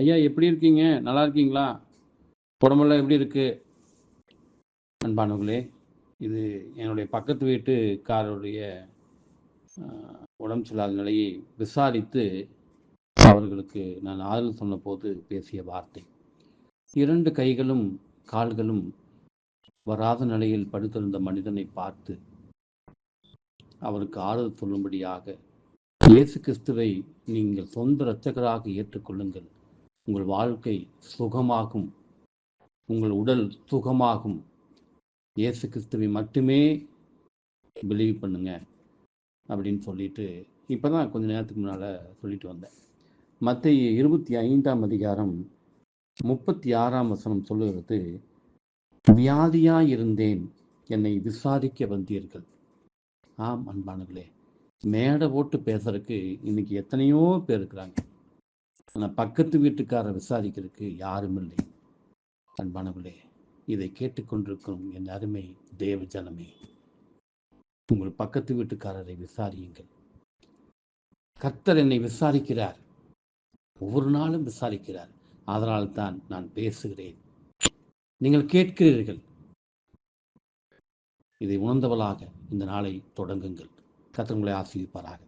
ஐயா எப்படி இருக்கீங்க? நல்லா இருக்கீங்களா? உடம்பெல்லாம் எப்படி இருக்கு? அன்பானவர்களே இது என்னுடைய பக்கத்து வீட்டுக்காரருடைய உடம்பு சொல்லாத நிலையை விசாரித்து அவர்களுக்கு நான் ஆறுதல் சொன்னபோது பேசிய வார்த்தை. இரண்டு கைகளும் கால்களும் வராத நிலையில் படுத்திருந்த மனிதனை பார்த்து அவருக்கு ஆறுதல் சொல்லும்படியாக இயேசு கிறிஸ்துவை நீங்கள் சொந்த இரட்சகராக ஏற்றுக்கொள்ளுங்கள். உங்கள் வாழ்க்கை சுகமாகும். உங்கள் உடல் சுகமாகும். இயேசு கிறிஸ்துவை மட்டுமே பிலீவ் பண்ணுங்க அப்படின்னு சொல்லிட்டு இப்போ தான் கொஞ்ச நேரத்துக்கு முன்னால் சொல்லிட்டு வந்தேன். மற்ற இருபத்தி ஐந்தாம் அதிகாரம் முப்பத்தி ஆறாம் வசனம் சொல்லுகிறது வியாதியாக இருந்தேன் என்னை விசாரிக்க வந்தீர்கள். ஆம் அன்பானவர்களே மேடை போட்டு பேசுறதுக்கு இன்னைக்கு எத்தனையோ பேர் இருக்கிறாங்க. ஆனால் பக்கத்து வீட்டுக்காரரை விசாரிக்கிறதுக்கு யாரும் இல்லை. அன்பானவர்களே இதை கேட்டுக்கொண்டிருக்கும் என் அருமை தேவ ஜனமே உங்கள் பக்கத்து வீட்டுக்காரரை விசாரியுங்கள். கர்த்தர் என்னை விசாரிக்கிறார். ஒவ்வொரு நாளும் விசாரிக்கிறார். அதனால் தான் நான் பேசுகிறேன். நீங்கள் கேட்கிறீர்கள். இதை உணர்ந்தவளாக இந்த நாளை தொடங்குங்கள். கர்த்தர் உங்களை ஆசீர்வதிப்பாராக